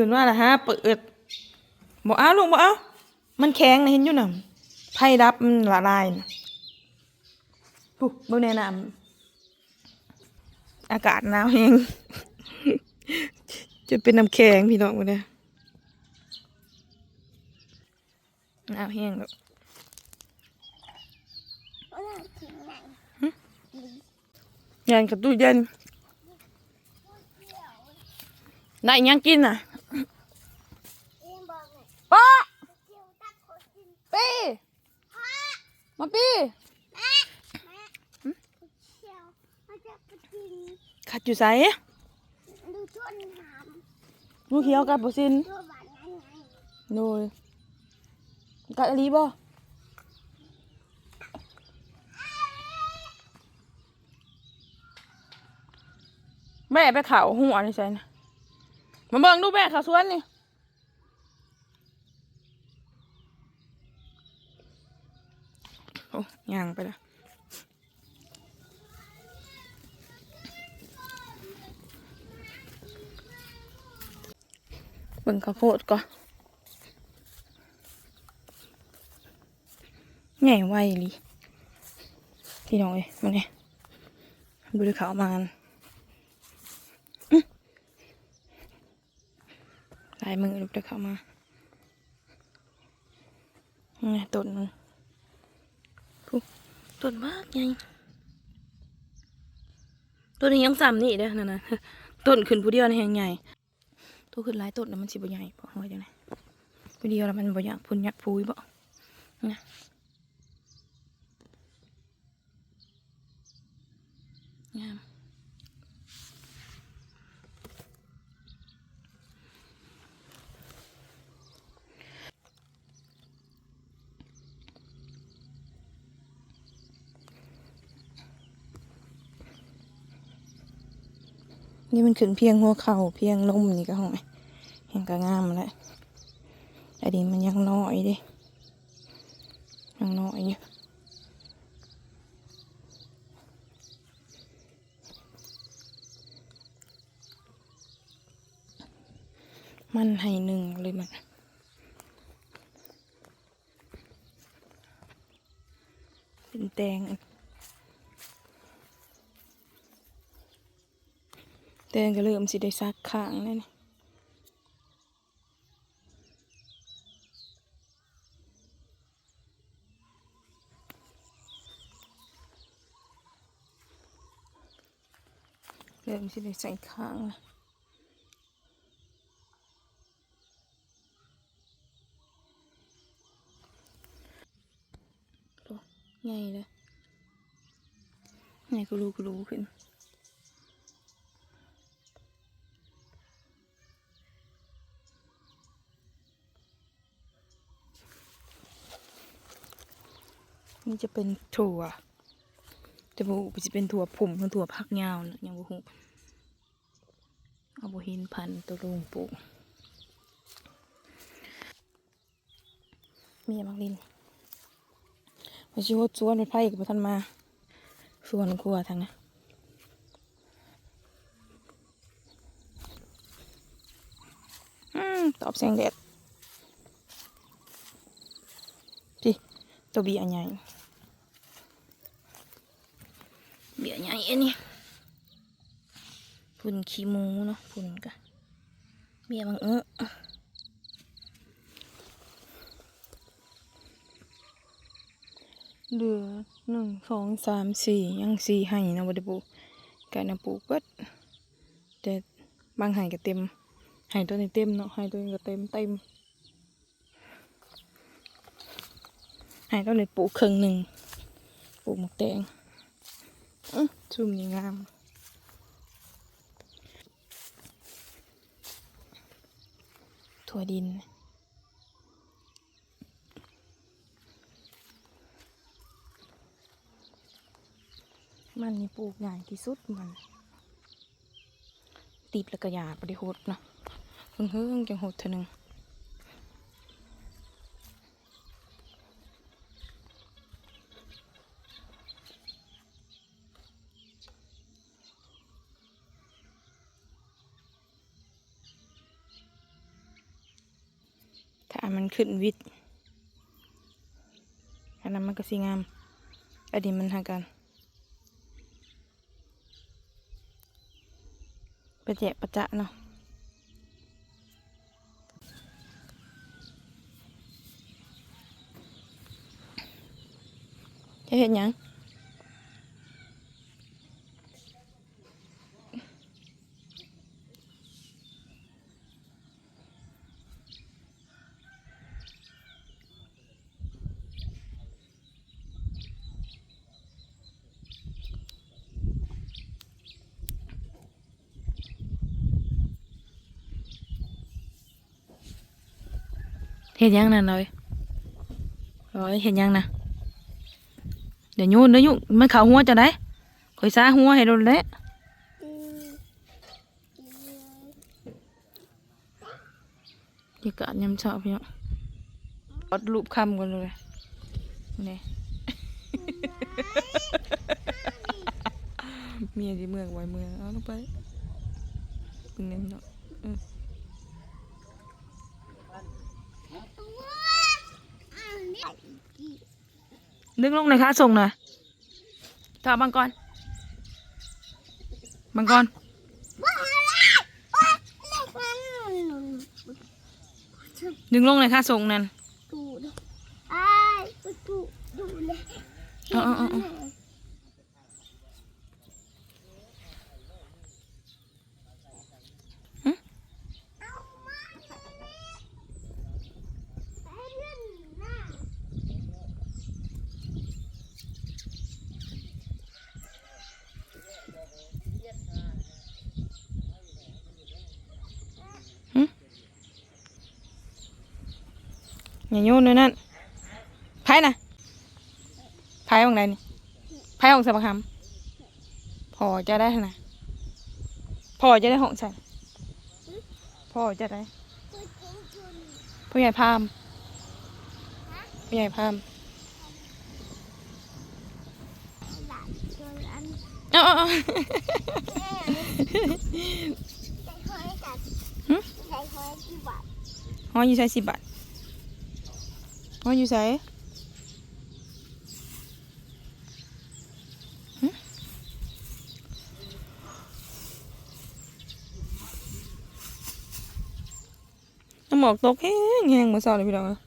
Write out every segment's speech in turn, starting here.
ตื่นว่าละฮะเปิดบอกเอาลุงบอกเอามันแข็งนะเห็นอยู่น่ะไพ่รับมันละลายนะปุ๊บเบิ่งแนะนำอากาศหนาวแห้งจะเป็นน้ำแข็งพี่น้องมาเนี่ยหนาวแห้งแล้วยันกับตู้เย็นได้ยังกินอะป้าปี มาปีขัดอยู่ใส่ลูกเขียวกับบซินโดยกัดอะไรบ่แม่ไปเขาหัวนี่ใส่นะมาเบิ่งดูแม่เขาสวนนี่ โอ้ยางไปล้วเบิ่งข้าวโพดก่อนแง่ไวลีพี่น้องเอ้ยมาเนี่ยดูดิขาวมานลายมือลูกเด็กเข้ามานี่ต้นมันปุ๊บ ต้นมากไงต้นนี้ยังซ้ำนี่เด้อนั่นนะต้นขึ้นผู้เดียวในแหงใหญ่ตัวขึ้นหลายต้นแล้วมันสิบ่ใหญ่บ่ว่าจังไดผู้เดียวแล้วมันบ่อยากพุ่นยักพูยบ่นะงาม นี่มันขึ้นเพียงหัวเข่าเพียงนมนี่ก็ห้องเห็นก็งามแล้วแต่ดีมันยังน้อยดิยังน้อยอยู่มันให้หนึ่งเลยมันเป็นแตงอัน แตงก็เริ่มสิได้ซักข้างแล้วนี่เริ่มสิได้ใส่ข้างแล้วโอ้ใหญ่เลยใหญ่ก็รู้ก็รู้ขึ้น นี่จะเป็นถั่วจะบูจะเป็นถั่วผุ่มหรือถั่วพักยาวนะยังบูหูเอาบูหินพันธุ์ตัวลุงปลูกมียมักลินมาชิวดสวนไปไผ่กับท่านมาสวนครัวทางนะอืมตอบแสงแดดพี่ตัวบียใหญ่ เบียใหญ่อันนี้พุ่นขี้หมูเนาะพุ่นกะเบียบางเออเหลือหนึ่งสองสามสี่ยังสี่ไห้นะวัดปูกะนะปลูกเบิดแต่บางไห้ก็เต็มไห้ตัวนี้เต็มเนาะไห้ตัวนี้ก็เต็มเต็มไห้ตัวนี้ปลูกครึ่งหนึ่งปลูกหมกแดงอื้อ ชุ่มนี่งามถั่วดิน มันนี่ปลูกใหญ่ที่สุดมัน ติดแล้วก็ยากไปได้หดเนาะเพิ่งเฮิ่งจังหดเท่านึง ถ้ามันขึ้นวิทย์อันนั้นมันก็สิงามอันนี้มันหากันประแจะประจะเนาะจะเห็นยัง เห็นยังนั่นเลยโอ้ยเห็นยังนะเดี๋ยวโยูนเดี๋ยวโยูนมันเข่าหัวจะได้คอยซาหัวให้โดนแล้วอย่าเกิดยำชอบพี่เนาะกดรูปคำกันเลยนี่เมียที่เมืองไว้เมืองเอาลงไปเป็นเงินเนาะ นึกลงหน่อยคะส่งหน่อยถอดบังกรบังกรดึงลงเลยค่ะส่งนั่นดูเลยไอ้ดูดูเลย เอาเอาเอาเอา ไปเล่นหน้า อย่าโยนเลยนั่นไพ่นะไพ่ของไหนนี่ไพ่ของสับปะคำพอจะได้นะพอจะได้ของใส่พอจะได้ตัวจริงจุนผู้ใหญ่พามผู้ใหญ่พามหลานตัวนั้นเอาเอาเอาใจคอยกัดใจคอยกี่บาทห้อยอยู่ใส่สิบบาท ห้อยอยู่ใส่หึน้ำหมอกตกแห้งแห้งเมื่อเช้าเลยพี่น้องเอ้ย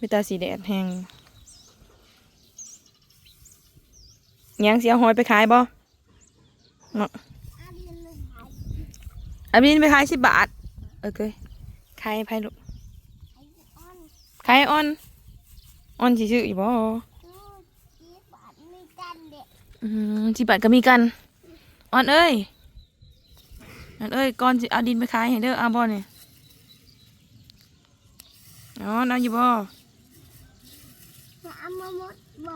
มีตาสีแดดแห้งยังเสียหอยไปขายบ่เนาะอาเรียนเลยหายอันนี้ไปขายสิบบาท โอเคขายให้ไพ่ลูกไอ้อ้อน ขายออนออนสิซื้ออยู่บ่ดูกี่บาทมีกันเด็กอืมสิบบาทก็มีกันออนเอ้ยออนเอ้ยก่อนสิเอาดินไปขายให้เด้อเอาบ่เนี่ยอ๋อเอาอยู่บ่มาเอามาหมดบ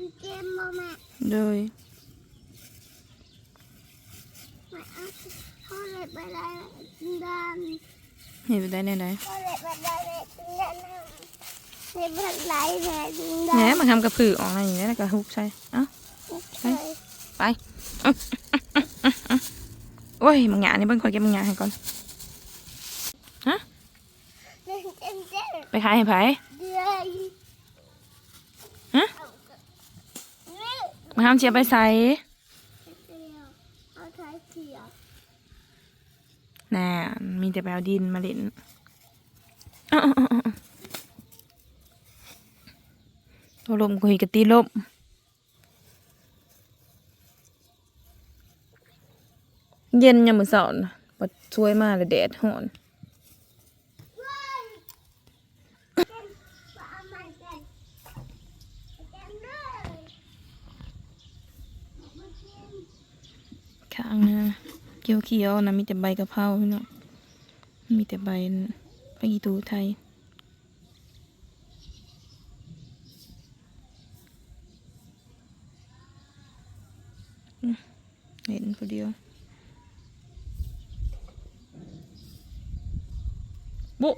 อกหืมอาเกมเกมมาแม่โดยมาเอาเขาเลยไปได้ดันเห็นไปได้แมาทำเชียร์ไปใส่เดียวเอาใช้เขียวน่ะมีแต่ไปเอาดินมาเล่นตัวลมกุยกะตีลมเย็นยามมือเช้าน่ะปัดช่วยมาเลยแดดร้อน เขียวๆนะมีแต่ใบกะเพราพี่น้องมีแต่ใบปกีตูไทยเห็นพอดียวบุ